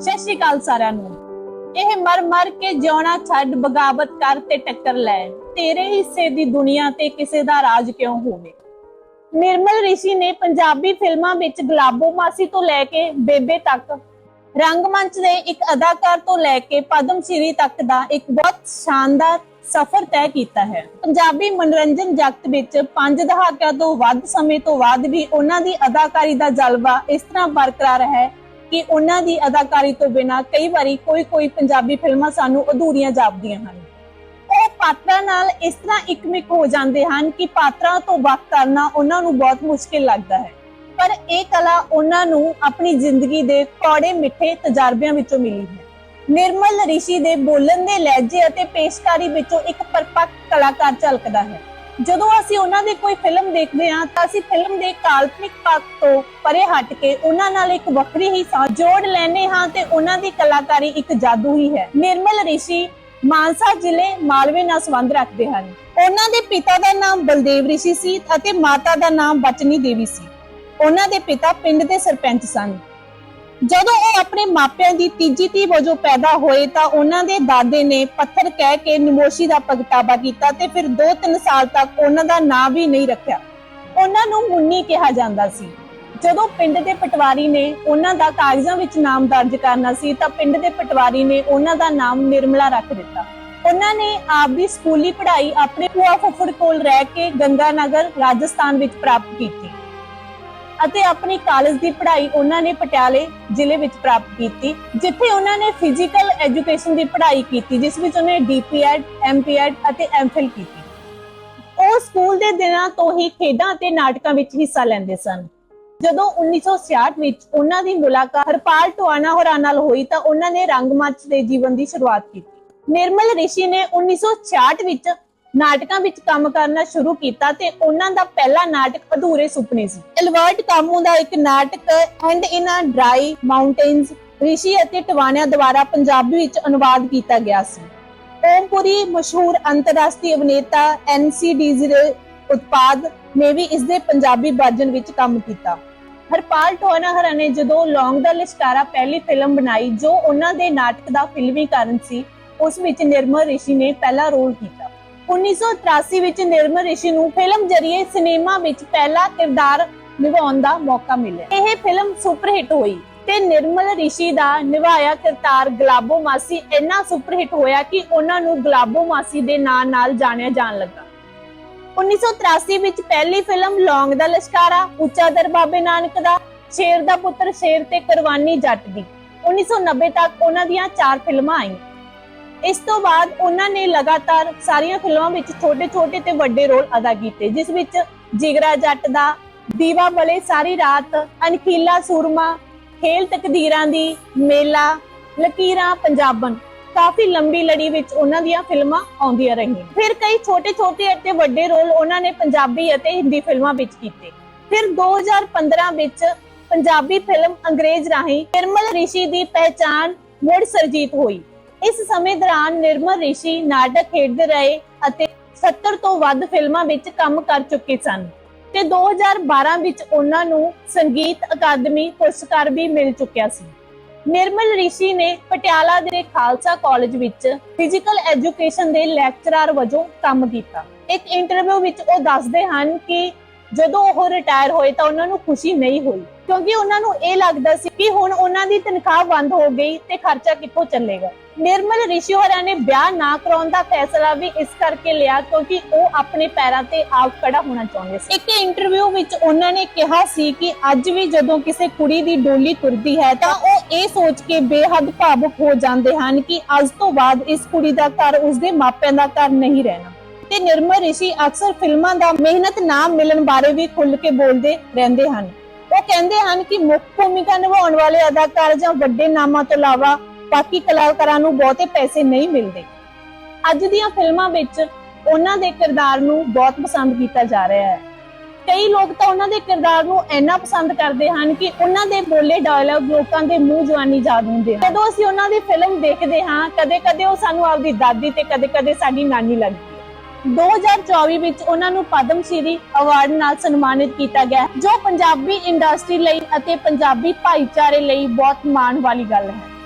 ਸਤਿ ਸ਼੍ਰੀ ਅਕਾਲ ਸਾਰਿਆਂ ਨੂੰ। ਇਹ ਮਰ ਮਰ ਕੇ ਜਿਉਣਾ ਛੱਡ ਬਗਾਵਤ ਕਰ ਤੇ ਟੱਕਰ ਲੈ ਤੇਰੇ ਹਿੱਸੇ ਦੀ ਦੁਨੀਆ ਤੇ ਕਿਸੇ ਦਾ ਰਾਜ ਕਿਉਂ ਹੋਵੇ? ਨਿਰਮਲ ਰਿਸ਼ੀ ਨੇ ਪੰਜਾਬੀ ਫਿਲਮਾਂ ਵਿੱਚ ਗਲਾਬੋ ਮਾਸੀ ਤੋਂ ਲੈ ਕੇ ਬੇਬੇ ਤੱਕ ਰੰਗਮੰਚ ਦੇ ਇੱਕ ਅਦਾਕਾਰ ਤੋਂ ਲੈ ਕੇ ਪਦਮ ਸ਼੍ਰੀ ਤੱਕ ਦਾ ਇੱਕ ਬਹੁਤ ਸ਼ਾਨਦਾਰ ਸਫ਼ਰ ਤੈਅ ਕੀਤਾ ਹੈ। ਪੰਜਾਬੀ ਮਨੋਰੰਜਨ ਜਗਤ ਵਿੱਚ ਪੰਜ ਦਹਾਕਿਆਂ ਤੋਂ ਵੱਧ ਸਮੇਂ ਤੋਂ ਬਾਅਦ ਵੀ ਉਹਨਾਂ ਦੀ ਅਦਾਕਾਰੀ ਦਾ ਜਲਵਾ ਇਸ ਤਰ੍ਹਾਂ ਬਰਕਰਾਰ ਹੈ ਕਿ ਉਹਨਾਂ ਦੀ ਅਦਾਕਾਰੀ ਤੋਂ ਬਿਨਾਂ ਕਈ ਵਾਰੀ ਕੋਈ ਕੋਈ ਪੰਜਾਬੀ ਫਿਲਮਾਂ ਸਾਨੂੰ ਅਧੂਰੀਆਂ ਜਾਪਦੀਆਂ ਹਨ। ਉਹ ਪਾਤਰਾਂ ਨਾਲ ਇਸ ਤਰ੍ਹਾਂ ਇਕਮਿਕ ਹੋ ਜਾਂਦੇ ਹਨ ਕਿ ਪਾਤਰਾਂ ਤੋਂ ਵੱਖ ਕਰਨਾ ਉਹਨਾਂ ਨੂੰ ਬਹੁਤ ਮੁਸ਼ਕਿਲ ਲੱਗਦਾ ਹੈ। ਪਰ ਇਹ ਕਲਾ ਉਹਨਾਂ ਨੂੰ ਆਪਣੀ ਜ਼ਿੰਦਗੀ ਦੇ ਕੌੜੇ ਮਿੱਠੇ ਤਜਰਬਿਆਂ ਵਿੱਚੋਂ ਮਿਲੀ ਹੈ। ਨਿਰਮਲ ਰਿਸ਼ੀ ਦੇ ਬੋਲਣ ਦੇ ਲਹਿਜੇ ਅਤੇ ਪੇਸ਼ਕਾਰੀ ਵਿੱਚੋਂ ਇੱਕ ਪਰਪੱਕ ਕਲਾਕਾਰ ਝਲਕਦਾ ਹੈ। ਜਦੋਂ ਅਸੀਂ ਉਹਨਾਂ ਦੀ ਕੋਈ ਫਿਲਮ ਦੇਖਦੇ ਹਾਂ, ਤਾਂ ਅਸੀਂ ਫਿਲਮ ਦੇ ਕਾਲਪਨਿਕ ਪੱਖ ਤੋਂ ਪਰੇ ਹਟ ਕੇ ਉਹਨਾਂ ਨਾਲ ਇੱਕ ਵੱਖਰੀ ਹੀ ਸਾਂਝ ਜੋੜ ਲੈਨੇ ਹਾਂ ਤੇ ਉਹਨਾਂ ਦੀ ਕਲਾਕਾਰੀ ਇੱਕ ਜਾਦੂ ਹੀ ਹੈ। ਨਿਰਮਲ ਰਿਸ਼ੀ ਮਾਨਸਾ ਜ਼ਿਲ੍ਹੇ ਮਾਲਵੇ ਨਾਲ ਸੰਬੰਧ ਰੱਖਦੇ ਹਨ। ਉਹਨਾਂ ਦੇ ਪਿਤਾ ਦਾ ਨਾਮ ਬਲਦੇਵ ਰਿਸ਼ੀ ਸੀ ਅਤੇ ਮਾਤਾ ਦਾ ਨਾਮ ਬਚਨੀ ਦੇਵੀ ਸੀ। ਉਹਨਾਂ ਦੇ ਪਿਤਾ ਪਿੰਡ ਦੇ ਸਰਪੰਚ ਸਨ। ਜਦੋਂ ਉਹ ਆਪਣੇ ਮਾਪਿਆਂ ਦੀ ਤੀਜੀ ਧੀ ਵਜੋਂ ਪੈਦਾ ਹੋਏ ਤਾਂ ਉਹਨਾਂ ਦੇ ਦਾਦੇ ਨੇ ਪੱਥਰ ਕਹਿ ਕੇ ਨਮੋਸ਼ੀ ਦਾ ਪ੍ਰਗਟਾਵਾ ਕੀਤਾ ਤੇ ਫਿਰ 2-3 ਸਾਲ ਤੱਕ ਉਹਨਾਂ ਦਾ ਨਾਂ ਵੀ ਨਹੀਂ ਰੱਖਿਆ। ਉਹਨਾਂ ਨੂੰ ਮੁੰਨੀ ਕਿਹਾ ਜਾਂਦਾ ਸੀ। ਜਦੋਂ ਪਿੰਡ ਦੇ ਪਟਵਾਰੀ ਨੇ ਉਹਨਾਂ ਦਾ ਕਾਗਜ਼ਾਂ ਵਿੱਚ ਨਾਮ ਦਰਜ ਕਰਨਾ ਸੀ ਤਾਂ ਪਿੰਡ ਦੇ ਪਟਵਾਰੀ ਨੇ ਉਹਨਾਂ ਦਾ ਨਾਮ ਨਿਰਮਲਾ ਰੱਖ ਦਿੱਤਾ। ਉਹਨਾਂ ਨੇ ਆਪਦੀ ਸਕੂਲੀ ਪੜ੍ਹਾਈ ਆਪਣੇ ਭੂਆ ਫੁੱਫੜ ਕੋਲ ਰਹਿ ਕੇ ਗੰਗਾ ਨਗਰ, ਰਾਜਸਥਾਨ ਵਿੱਚ ਪ੍ਰਾਪਤ ਕੀਤੀ। ਅਤੇ ਆਪਣੀ ਕਾਲਜ ਦੀ ਪੜ੍ਹਾਈ ਉਹਨਾਂ ਨੇ ਪਟਿਆਲੇ ਜ਼ਿਲ੍ਹੇ ਵਿੱਚ ਪ੍ਰਾਪਤ ਕੀਤੀ, ਜਿੱਥੇ ਉਹਨਾਂ ਨੇ ਫਿਜ਼ੀਕਲ ਐਜੂਕੇਸ਼ਨ ਦੀ ਪੜ੍ਹਾਈ ਕੀਤੀ, ਜਿਸ ਵਿੱਚ ਉਹਨੇ ਡੀਪੀਐਡ ਐਮਪੀਐਡ ਅਤੇ ਐਮਫਿਲ ਕੀਤੀ। ਉਹ ਸਕੂਲ ਦੇ ਦਿਨਾਂ ਤੋਂ ਹੀ ਖੇਡਾਂ ਅਤੇ ਨਾਟਕਾਂ ਵਿੱਚ ਹਿੱਸਾ ਲੈਂਦੇ ਸਨ। ਜਦੋਂ 1966 ਵਿੱਚ ਉਹਨਾਂ ਦੀ ਮੁਲਾਕਾਤ ਹਰਪਾਲ ਟਵਾਣਾ ਹੋਰਾਂ ਨਾਲ ਹੋਈ ਤਾਂ ਉਹਨਾਂ ਨੇ ਰੰਗਮੰਚ ਦੇ ਜੀਵਨ ਦੀ ਸ਼ੁਰੂਆਤ ਕੀਤੀ। ਨਿਰਮਲ ਰਿਸ਼ੀ ਨੇ 1966 ਵਿੱਚ ਨਾਟਕਾਂ ਵਿੱਚ ਕੰਮ ਕਰਨਾ ਸ਼ੁਰੂ ਕੀਤਾ ਤੇ ਉਹਨਾਂ ਦਾ ਪਹਿਲਾ ਨਾਟਕ ਅਧੂਰੇ ਸੁਪਨੇ ਸੀ। ਐਲਬਰਟ ਕਾਮੂ ਦਾ ਇੱਕ ਨਾਟਕ and in a dry mountains Rishi ਅਤੇ ਟਵਾਣਿਆਂ ਦੁਆਰਾ ਪੰਜਾਬੀ ਵਿੱਚ ਅਨੁਵਾਦ ਕੀਤਾ ਗਿਆ ਸੀ। ਓਮਪੁਰੀ ਮਸ਼ਹੂਰ ਅੰਤਰਰਾਸ਼ਟਰੀ ਅਭਿਨੇਤਾ ਐਨਸੀਡੀਜ਼ ਦੇ ਉਤਪਾਦ ਨੇ ਵੀ ਇਸ ਦੇ ਪੰਜਾਬੀ ਵਰਜਨ ਵਿੱਚ ਕੰਮ ਕੀਤਾ। ਹਰਪਾਲ ਟੋਨਾ ਹਰਾ ਨੇ ਜਦੋਂ ਲੌਂਗ ਦਾ ਲਿਸ਼ਕਾਰਾ ਪਹਿਲੀ ਫਿਲਮ ਬਣਾਈ, ਜੋ ਉਹਨਾਂ ਦੇ ਨਾਟਕ ਦਾ ਫਿਲਮੀਕਰਨ ਸੀ, ਉਸ ਵਿੱਚ ਨਿਰਮਲ ਰਿਸ਼ੀ ਨੇ ਪਹਿਲਾ ਰੋਲ ਕੀਤਾ। 1983 ਵਿੱਚ ਨਿਰਮਲ ਰਿਸ਼ੀ ਨੂੰ ਫਿਲਮ ਜਰੀਏ ਸਿਨੇਮਾ ਵਿੱਚ ਪਹਿਲਾ ਕਿਰਦਾਰ ਨਿਭਾਉਣ ਦਾ ਮੌਕਾ ਮਿਲਿਆ। ਇਹ ਫਿਲਮ ਸੁਪਰ ਹਿੱਟ ਹੋਈ ਤੇ ਨਿਰਮਲ ਰਿਸ਼ੀ ਦਾ ਨਿਭਾਇਆ ਕਿਰਦਾਰ ਗਲਾਬੋ ਮਾਸੀ ਇੰਨਾ ਸੁਪਰ ਹਿੱਟ ਹੋਇਆ ਕਿ ਉਹਨਾਂ ਨੂੰ ਗਲਾਬੋ ਮਾਸੀ ਦੇ ਨਾਂ ਨਾਲ ਜਾਣਿਆ ਜਾਣ ਲੱਗਾ। 1983 ਵਿੱਚ ਪਹਿਲੀ ਫਿਲਮ ਲੌਂਗ ਦਾ ਲਸ਼ਕਾਰਾ, ਉੱਚਾ ਦਰ ਬਾਬੇ ਨਾਨਕ ਦਾ, ਸ਼ੇਰ ਦਾ ਪੁੱਤਰ ਸ਼ੇਰ ਤੇ ਕੁਰਬਾਨੀ ਜੱਟ ਦੀ। 1990 ਤੱਕ ਉਹਨਾਂ ਦੀਆਂ ਚਾਰ ਫਿਲਮਾਂ ਆਈਆਂ। ਇਸ ਤੋਂ ਬਾਅਦ ਉਹਨਾਂ ਨੇ ਲਗਾਤਾਰ ਸਾਰੀਆਂ ਫਿਲਮਾਂ ਵਿੱਚ ਛੋਟੇ-ਛੋਟੇ ਤੇ ਵੱਡੇ ਰੋਲ ਅਦਾ ਕੀਤੇ, ਜਿਸ ਵਿੱਚ ਜਿਗਰਾ ਜੱਟ ਦਾ, ਦੀਵਾ ਬਲੇ ਸਾਰੀ ਰਾਤ ਅਨਖੀਲਾ ਸੂਰਮਾ, ਖੇਲ ਤਕਦੀਰਾਂ ਦੀ ਮੇਲਾ, ਲਕੀਰਾਂ ਪੰਜਾਬਨ ਕਾਫੀ ਲੰਬੀ ਲੜੀ ਵਿੱਚ ਉਹਨਾਂ ਦੀਆਂ ਫਿਲਮਾਂ ਆਉਂਦੀਆਂ ਰਹੀਆਂ। ਫਿਰ ਕਈ ਛੋਟੇ-ਛੋਟੇ ਅਤੇ ਵੱਡੇ ਰੋਲ ਉਹਨਾਂ ਨੇ ਪੰਜਾਬੀ ਅਤੇ ਹਿੰਦੀ ਫਿਲਮਾਂ ਵਿੱਚ ਕੀਤੇ। ਫਿਰ 2015 ਵਿੱਚ ਪੰਜਾਬੀ ਫਿਲਮ ਅੰਗਰੇਜ਼ ਰਾਹੀਂ ਨਿਰਮਲ ਰਿਸ਼ੀ ਦੀ ਪਹਿਚਾਨ ਮੁੜ ਸਰਜੀਤ ਹੋਈ। ਇਸ ਸਮੇਂ ਦੌਰਾਨ ਨਿਰਮਲ ਰਿਸ਼ੀ ਨਾਟਕ ਖੇਡਦੇ ਰਹੇ ਅਤੇ 70 ਤੋਂ ਵੱਧ ਫਿਲਮਾਂ ਵਿੱਚ ਕੰਮ ਕਰ ਚੁੱਕੇ ਸਨ ਤੇ 2012 ਵਿੱਚ ਉਹਨਾਂ ਨੂੰ ਸੰਗੀਤ ਅਕਾਦਮੀ ਪੁਰਸਕਾਰ ਵੀ ਮਿਲ ਚੁੱਕਿਆ ਸੀ। ਨਿਰਮਲ ਰਿਸ਼ੀ ਨੇ ਪਟਿਆਲਾ ਦੇ ਖਾਲਸਾ ਕਾਲਜ ਵਿੱਚ ਫਿਜ਼ੀਕਲ ਐਜੂਕੇਸ਼ਨ ਦੇ ਲੈਕਚਰਰ ਵਜੋਂ ਕੰਮ ਕੀਤਾ। ਇੱਕ ਇੰਟਰਵਿਊ ਵਿੱਚ ਉਹ ਦੱਸਦੇ ਹਨ ਕਿ ਜਦੋਂ ਉਹ ਰਿਟਾਇਰ ਹੋਏ ਤਾਂ ਉਹਨਾਂ ਨੂੰ ਖੁਸ਼ੀ ਨਹੀਂ ਹੋਈ। ਕਿਉਂਕਿ ਉਹਨਾਂ ਨੂੰ ਇਹ ਲੱਗਦਾ ਸੀ ਕਿ ਹੁਣ ਉਹਨਾਂ ਦੀ ਤਨਖਾਹ ਬੰਦ ਹੋ ਗਈ ਤੇ ਖਰਚਾ ਕਿੱਥੋਂ ਚੱਲੇਗਾ। ਨਿਰਮਲ ਰਿਸ਼ੀ ਹੋਰਾਂ ਨੇ ਵਿਆਹ ਨਾ ਕਰਾਉਣ ਦਾ ਫੈਸਲਾ ਵੀ ਇਸ ਕਰਕੇ ਲਿਆ ਕਿਉਂਕਿ ਉਹ ਆਪਣੇ ਪੈਰਾਂ ਤੇ ਆਪ ਖੜਾ ਹੋਣਾ ਚਾਹੁੰਦੇ ਸੀ। ਇੱਕ ਇੰਟਰਵਿਊ ਵਿੱਚ ਉਹਨਾਂ ਨੇ ਕਿਹਾ ਸੀ ਕਿ ਅੱਜ ਵੀ ਜਦੋਂ ਕਿਸੇ ਕੁੜੀ ਦੀ ਡੋਲੀ ਤੁਰਦੀ ਹੈ ਤਾਂ ਉਹ ਇਹ ਸੋਚ ਕੇ ਬੇਹੱਦ ਭਾਵੁਕ ਹੋ ਜਾਂਦੇ ਹਨ ਕਿ ਅੱਜ ਤੋਂ ਬਾਅਦ ਇਸ ਕੁੜੀ ਦਾ ਘਰ ਉਸਦੇ ਮਾਪਿਆਂ ਦਾ ਘਰ ਨਹੀਂ ਰਹਿਣਾ। ਤੇ ਨਿਰਮਲ ਰਿਸ਼ੀ ਅਕਸਰ ਫਿਲਮਾਂ ਦਾ ਮਿਹਨਤ ਨਾ ਮਿਲਣ ਬਾਰੇ ਵੀ ਖੁੱਲ ਕੇ ਬੋਲਦੇ ਰਹਿੰਦੇ ਹਨ। ਉਹ ਕਹਿੰਦੇ ਹਨ ਕਿ ਮੁੱਖ ਭੂਮਿਕਾ ਨਿਭਾਉਣ ਵਾਲੇ ਅਦਾਕਾਰ ਜਾਂ ਵੱਡੇ ਨਾਮਾਂ ਤੋਂ ਇਲਾਵਾ ਬਾਕੀ ਕਲਾਕਾਰਾਂ ਨੂੰ ਬਹੁਤੇ ਪੈਸੇ ਨਹੀਂ ਮਿਲਦੇ। ਅੱਜ ਦੀਆਂ ਫਿਲਮਾਂ ਵਿੱਚ ਉਹਨਾਂ ਦੇ ਕਿਰਦਾਰ ਨੂੰ ਬਹੁਤ ਪਸੰਦ ਕੀਤਾ ਜਾ ਰਿਹਾ ਹੈ। ਕਈ ਲੋਕ ਤਾਂ ਉਹਨਾਂ ਦੇ ਕਿਰਦਾਰ ਨੂੰ ਇੰਨਾ ਪਸੰਦ ਕਰਦੇ ਹਨ ਕਿ ਉਹਨਾਂ ਦੇ ਬੋਲੇ ਡਾਇਲੌਗ ਲੋਕਾਂ ਦੇ ਮੂੰਹ ਜਵਾਨੀ ਯਾਦ ਹੁੰਦੇ ਹਨ। ਜਦੋਂ ਅਸੀਂ ਉਹਨਾਂ ਦੀ ਫਿਲਮ ਦੇਖਦੇ ਹਾਂ, ਕਦੇ-ਕਦੇ ਉਹ ਸਾਨੂੰ ਆਪਦੀ ਦਾਦੀ ਤੇ ਕਦੇ-ਕਦੇ ਸਾਡੀ ਨਾਨੀ ਲੱਗਦੀ 2024 ਵਿੱਚ ਉਹਨਾਂ ਨੂੰ ਪਦਮ ਸ਼੍ਰੀ ਅਵਾਰਡ ਨਾਲ ਸਨਮਾਨਿਤ ਕੀਤਾ ਗਿਆ ਜੋ ਪੰਜਾਬੀ ਇੰਡਸਟਰੀ ਲਈ ਅਤੇ ਪੰਜਾਬੀ ਭਾਈਚਾਰੇ ਲਈ ਬਹੁਤ ਮਾਣ ਵਾਲੀ ਗੱਲ ਹੈ।